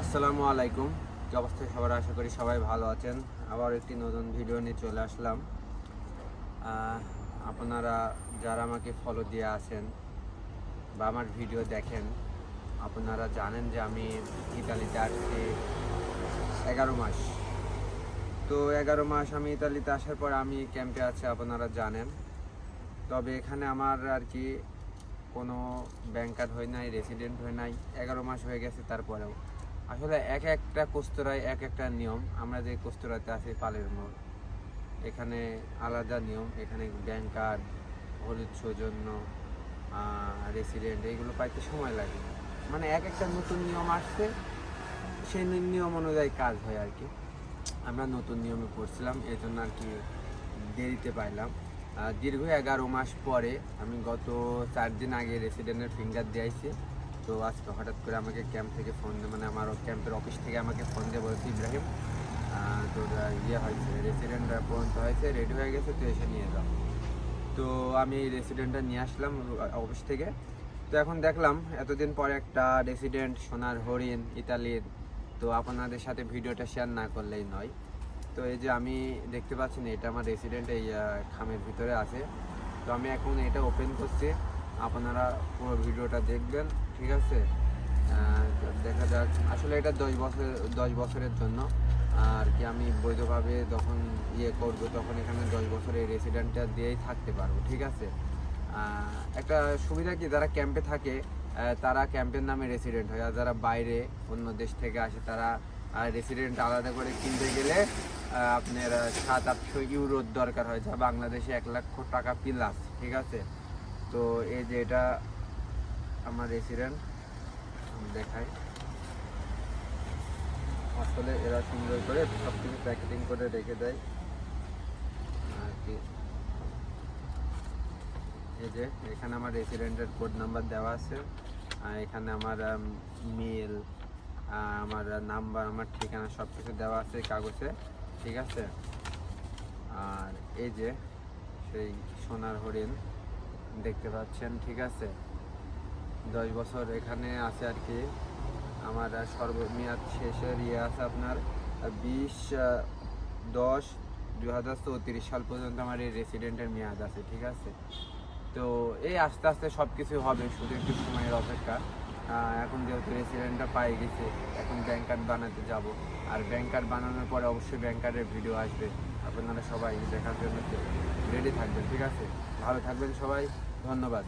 আসসালামু আলাইকুম। কি অবস্থায় সবার? আশা করি সবাই ভালো আছেন। আবার একটি নতুন ভিডিও নিয়ে চলে আসলাম। আপনারা যারা আমাকে ফলো দিয়ে আছেন বা আমার ভিডিও দেখেন, আপনারা জানেন যে আমি ইতালিতে আসছি এগারো মাস। তো এগারো মাস আমি ইতালিতে আসার পর আমি ক্যাম্পে আছি, আপনারা জানেন। তবে এখানে আমার আর কি কোনো ব্যাংক কার্ড হয় নাই রেসিডেন্ট হয় নাই। এগারো মাস হয়ে গেছে তারপরেও। আসলে এক একটা কোস্তরায় এক একটা নিয়ম। আমরা যে কোস্তরাতে আছি পালের মোড়, এখানে আলাদা নিয়ম। এখানে ব্যাংক কার্ড, হলুদ সৌজন্য রেসিডেন্ট এইগুলো পাইতে সময় লাগে। মানে এক একটা নতুন নিয়ম আসছে, সেই নিয়ম অনুযায়ী কাজ হয় আর কি। আমরা নতুন নিয়মে পড়ছিলাম এই জন্য আর কি দেরিতে পাইলাম। দীর্ঘ এগারো মাস পরে আমি গত চার দিন আগে রেসিডেন্টের ফিঙ্গার দিয়েছি তো আজকে হঠাৎ করে আমাকে ক্যাম্প থেকে ফোন মানে আমার ক্যাম্পের অফিস থেকে আমাকে ফোন দিয়ে বলেছে ইব্রাহিম তোর ইয়ে হয়েছে রেসিডেন্ট পর্যন্ত হয়েছে রেডি হয়ে গেছে, তুই এসে নিয়ে যাও তো আমি রেসিডেন্টটা নিয়ে আসলাম অফিস থেকে। তো এখন দেখলাম এতদিন পরে একটা রেসিডেন্ট সোনার হরিণ, ইতালির, তো আপনাদের সাথে ভিডিওটা শেয়ার না করলেই নয়। তো এই যে আমি দেখতে পাচ্ছি না এটা আমার রেসিডেন্ট এই খামের ভিতরে আছে। তো আমি এখন এটা ওপেন করছি, আপনারা পুরো ভিডিওটা দেখবেন। ঠিক আছে? দেখা যাক। আসলে এটা দশ বছর, দশ বছরের জন্য। আর কি আমি বৈধভাবে যখন ইয়ে করব, তখন এখানে দশ বছরের রেসিডেন্টটা দিয়েই থাকতে পারব, ঠিক আছে? একটা সুবিধা কি? যারা ক্যাম্পে থাকে তারা ক্যাম্পের নামে রেসিডেন্ট হয়। আর যারা বাইরে, অন্য দেশ থেকে আসে, তারা রেসিডেন্ট আলাদা করে কিনতে গেলে আপনার সাত আটশো ইউরোর দরকার হয়। যা বাংলাদেশে এক লক্ষ টাকা প্লাস ঠিক আছে? তো এই যে এটা আমার রেসিডেন্ট দেখাই। আসলে এরা সুন্দর করে সব কিছু প্যাকেটিং করে রেখে দেয়। আর কি। এই যে, এখানে আমার রেসিডেন্টের কোড নাম্বার দেওয়া আছে। আর এখানে আমার মেল আমার নাম্বার আমার ঠিকানা সব কিছু দেওয়া আছে কাগজে। ঠিক আছে? আর এই যে, সেই সোনার হরিণ দেখতে পাচ্ছেন, ঠিক আছে? দশ বছর এখানে আছে আর কি। আমার সর্বমেয়াদ শেষের ইয়ে আছে আপনার বিশ, দশ দু হাজার চৌত্রিশ সাল পর্যন্ত আমার এই রেসিডেন্টের মেয়াদ আছে, ঠিক আছে? তো এই আস্তে আস্তে সব কিছু হবে, শুধু একটু সময়ের অপেক্ষা। এখন যেহেতু রেসিডেন্টটা পাই গেছে, এখন ব্যাংক কার্ড বানাতে যাব। আর ব্যাংক কার্ড বানানোর পরে অবশ্যই ব্যাংক কার্ডের ভিডিও আসবে। আপনারা সবাই দেখার জন্য রেডি থাকবেন, ঠিক আছে? ভালো থাকবেন সবাই, ধন্যবাদ।